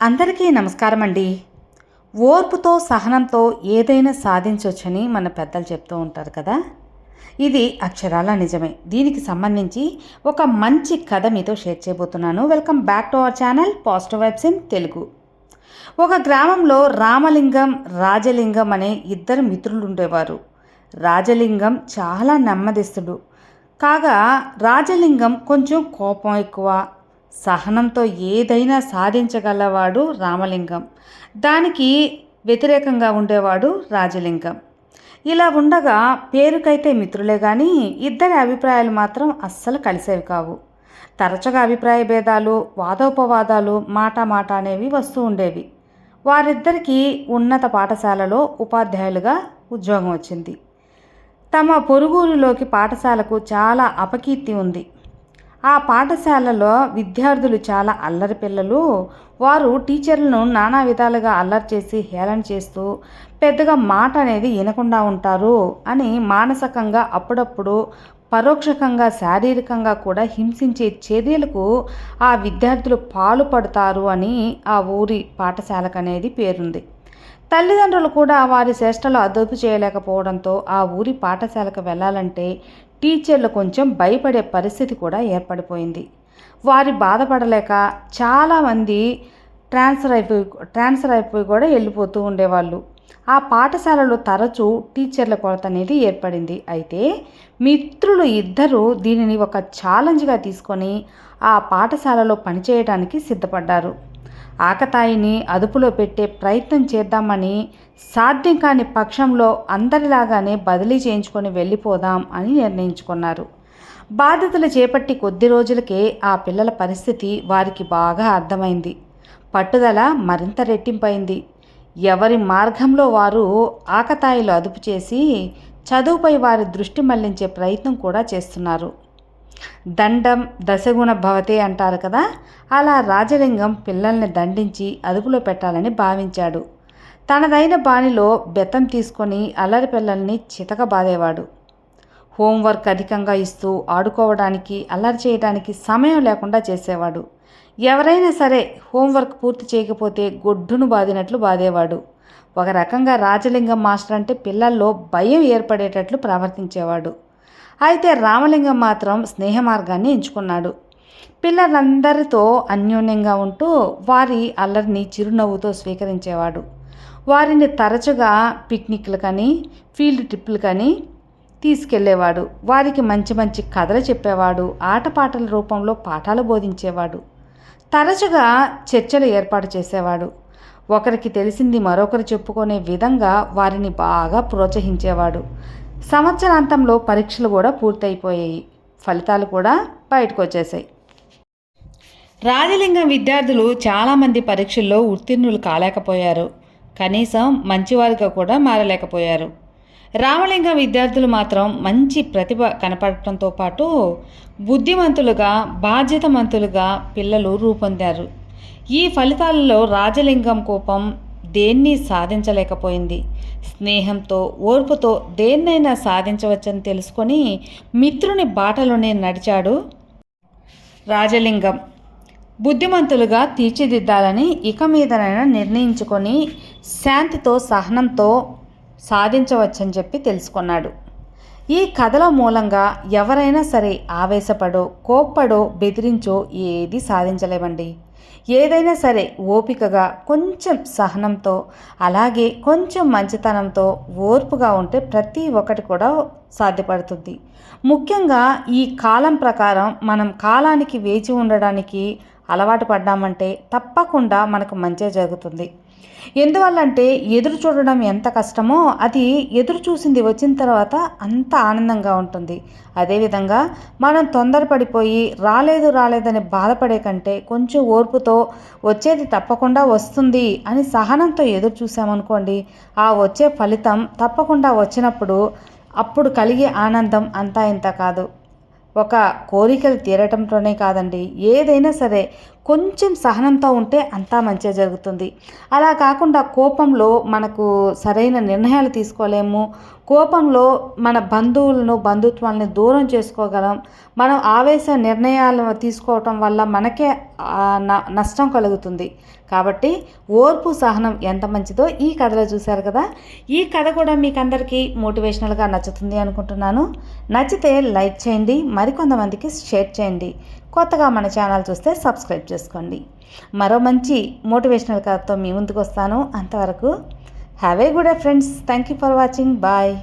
అందరికీ నమస్కారం అండి ఓర్పుతో సహనంతో ఏదైనా సాధించవచ్చని మన పెద్దలు చెప్తూ ఉంటారు కదా? ఇది అక్షరాల నిజమే. దీనికి సంబంధించి ఒక మంచి కథ మీతో షేర్ చేయబోతున్నాను. Welcome back to our channel positive vibes in Telugu. ఒక గ్రామంలో రామలింగం రాజలింగం అనే ఇద్దరు మిత్రులు ఉండేవారు రాజలింగం చాలా నెమ్మదిస్తుడు. కాగా రాజలింగం కొంచెం కోపం ఎక్కువ సహనంతో ఏదైనా సాధించగలవాడు రామలింగం. దానికి వ్యతిరేకంగా ఉండేవాడు రాజలింగం. ఇలా ఉండగా పేరుకైతే మిత్రులే కానీ ఇద్దరి అభిప్రాయాలు మాత్రం అస్సలు కలిసేవి కావు. తరచుగా అభిప్రాయ భేదాలు వాదోపవాదాలు మాట మాట అనేవి వస్తూ ఉండేవి. వారిద్దరికీ ఉన్నత పాఠశాలలో ఉపాధ్యాయులుగా ఉద్యోగం వచ్చింది. తమ పొరుగురులోకి పాఠశాలకు చాలా అపకీర్తి ఉంది. ఆ పాఠశాలలో విద్యార్థులు చాలా అల్లరి పిల్లలు. వారు టీచర్లను నానా విధాలుగా అల్లరి చేసి హేళన చేస్తూ పెద్దగా మాట అనేది వినకుండా ఉంటారు అని మానసికంగా అప్పుడప్పుడు పరోక్షకంగా శారీరకంగా కూడా హింసించే చర్యలకు ఆ విద్యార్థులు పాలుపడతారు అని ఆ ఊరి పాఠశాలకు అనేది పేరుంది. తల్లిదండ్రులు కూడా వారి శ్రేష్టలు అదుపు చేయలేకపోవడంతో ఆ ఊరి పాఠశాలకు వెళ్ళాలంటే టీచర్లు కొంచెం భయపడే పరిస్థితి కూడా ఏర్పడిపోయింది. వారి బాధపడలేక చాలామంది ట్రాన్స్ఫర్ అయిపోయి ట్రాన్స్ఫర్ అయిపోయి కూడా వెళ్ళిపోతూ ఉండేవాళ్ళు. ఆ పాఠశాలలో తరచూ టీచర్ల కొరత అనేది ఏర్పడింది. అయితే మిత్రులు ఇద్దరు దీనిని ఒక ఛాలెంజ్గా తీసుకొని ఆ పాఠశాలలో పనిచేయడానికి సిద్ధపడ్డారు. ఆకతాయిని అదుపులో పెట్టే ప్రయత్నం చేద్దామని సాధ్యం కాని పక్షంలో అందరిలాగానే బదిలీ చేయించుకొని వెళ్ళిపోదాం అని నిర్ణయించుకున్నారు. బాధ్యతలు చేపట్టి కొద్ది రోజులకే ఆ పిల్లల పరిస్థితి వారికి బాగా అర్థమైంది. పట్టుదల మరింత రెట్టింపైంది. ఎవరి మార్గంలో వారు ఆకతాయిలు అదుపు చేసి చదువుపై వారి దృష్టి మళ్ళించే ప్రయత్నం కూడా చేస్తున్నారు. దండం దశగుణ భవతే అంటారు కదా. అలా రాజలింగం పిల్లల్ని దండించి అదుపులో పెట్టాలని భావించాడు. తనదైన బాణిలో బెత్తం తీసుకొని అల్లరి పిల్లల్ని చితక బాధేవాడు హోంవర్క్ అధికంగా ఇస్తూ ఆడుకోవడానికి అల్లరి చేయడానికి సమయం లేకుండా చేసేవాడు. ఎవరైనా సరే హోంవర్క్ పూర్తి చేయకపోతే గొడ్డును బాదినట్లు బాదేవాడు. ఒక రకంగా రాజలింగం మాస్టర్ అంటే పిల్లల్లో భయం ఏర్పడేటట్లు ప్రవర్తించేవాడు. అయితే రామలింగం మాత్రం స్నేహ మార్గాన్ని ఎంచుకున్నాడు. పిల్లలందరితో అన్యోన్యంగా ఉంటూ వారి అల్లరిని చిరునవ్వుతో స్వీకరించేవాడు. వారిని తరచుగా పిక్నిక్లు కానీ ఫీల్డ్ ట్రిప్పులు కానీ తీసుకెళ్ళేవాడు. వారికి మంచి మంచి కథలు చెప్పేవాడు. ఆటపాటల రూపంలో పాఠాలు బోధించేవాడు. తరచుగా చర్చలు ఏర్పాటు చేసేవాడు. ఒకరికి తెలిసింది మరొకరు చెప్పుకునే విధంగా వారిని బాగా ప్రోత్సహించేవాడు. సంవత్సరాంతంలో పరీక్షలు కూడా పూర్తయిపోయాయి. ఫలితాలు కూడా బయటకు వచ్చేసాయి రాజలింగం విద్యార్థులు చాలామంది పరీక్షల్లో ఉత్తీర్ణులు కాలేకపోయారు. కనీసం మంచివారిగా కూడా మారలేకపోయారు. రామలింగం విద్యార్థులు మాత్రం మంచి ప్రతిభ కనపడటంతో పాటు బుద్ధిమంతులుగా బాధ్యతమంతులుగా పిల్లలు రూపొందారు. ఈ ఫలితాలలో రాజలింగం కోపం దేన్ని సాధించలేకపోయింది. స్నేహంతో ఓర్పుతో దేన్నైనా సాధించవచ్చని తెలుసుకొని మిత్రుని బాటలోనే నడిచాడు రాజలింగం. బుద్ధిమంతులుగా తీర్చిదిద్దాలని ఇక మీదనైనా నిర్ణయించుకొని శాంతితో సహనంతో సాధించవచ్చని చెప్పి తెలుసుకున్నాడు. ఈ కథల మూలంగా ఎవరైనా సరే ఆవేశపడో కోప్పడో బెదిరించో ఏది సాధించలేమండి. ఏదైనా సరే ఓపికగా కొంచెం సహనంతో అలాగే కొంచెం మంచితనంతో ఓర్పుగా ఉంటే ప్రతి ఒక్కటి కూడా సాధ్యపడుతుంది. ముఖ్యంగా ఈ కాలం ప్రకారం మనం కాలానికి వేచి ఉండడానికి అలవాటు పడ్డామంటే తప్పకుండా మనకు మంచి జరుగుతుంది. ఎందువల్లంటే ఎదురు చూడడం ఎంత కష్టమో అది ఎదురు చూసింది వచ్చిన తర్వాత అంత ఆనందంగా ఉంటుంది. అదేవిధంగా మనం తొందరపడిపోయి రాలేదు రాలేదని బాధపడే కంటే కొంచెం ఓర్పుతో వచ్చేది తప్పకుండా వస్తుంది అని సహనంతో ఎదురు చూసామనుకోండి ఆ వచ్చే ఫలితం తప్పకుండా వచ్చినప్పుడు అప్పుడు కలిగే ఆనందం అంతా ఇంత కాదు. ఒక కోరికలు తీరటంతోనే కాదండి ఏదైనా సరే కొంచెం సహనంతో ఉంటే అంతా మంచిగా జరుగుతుంది. అలా కాకుండా కోపంలో మనకు సరైన నిర్ణయాలు తీసుకోలేము. కోపంలో మన బంధువులను బంధుత్వాలని దూరం చేసుకోగలం. మనం ఆవేశ నిర్ణయాలు తీసుకోవటం వల్ల మనకే నష్టం కలుగుతుంది. కాబట్టి ఓర్పు సహనం ఎంత మంచిదో ఈ కథలో చూశారు కదా. ఈ కథ కూడా మీకు అందరికీ మోటివేషనల్గా నచ్చుతుంది అనుకుంటున్నాను. నచ్చితే లైక్ చేయండి మరికొంతమందికి షేర్ చేయండి. కొత్తగా మన ఛానల్ చూస్తే సబ్స్క్రైబ్ చేసుకోండి. మరో మంచి మోటివేషనల్ కథతో మీ ముందుకు వస్తాను. అంతవరకు have a good friends. Thank you for watching. Bye.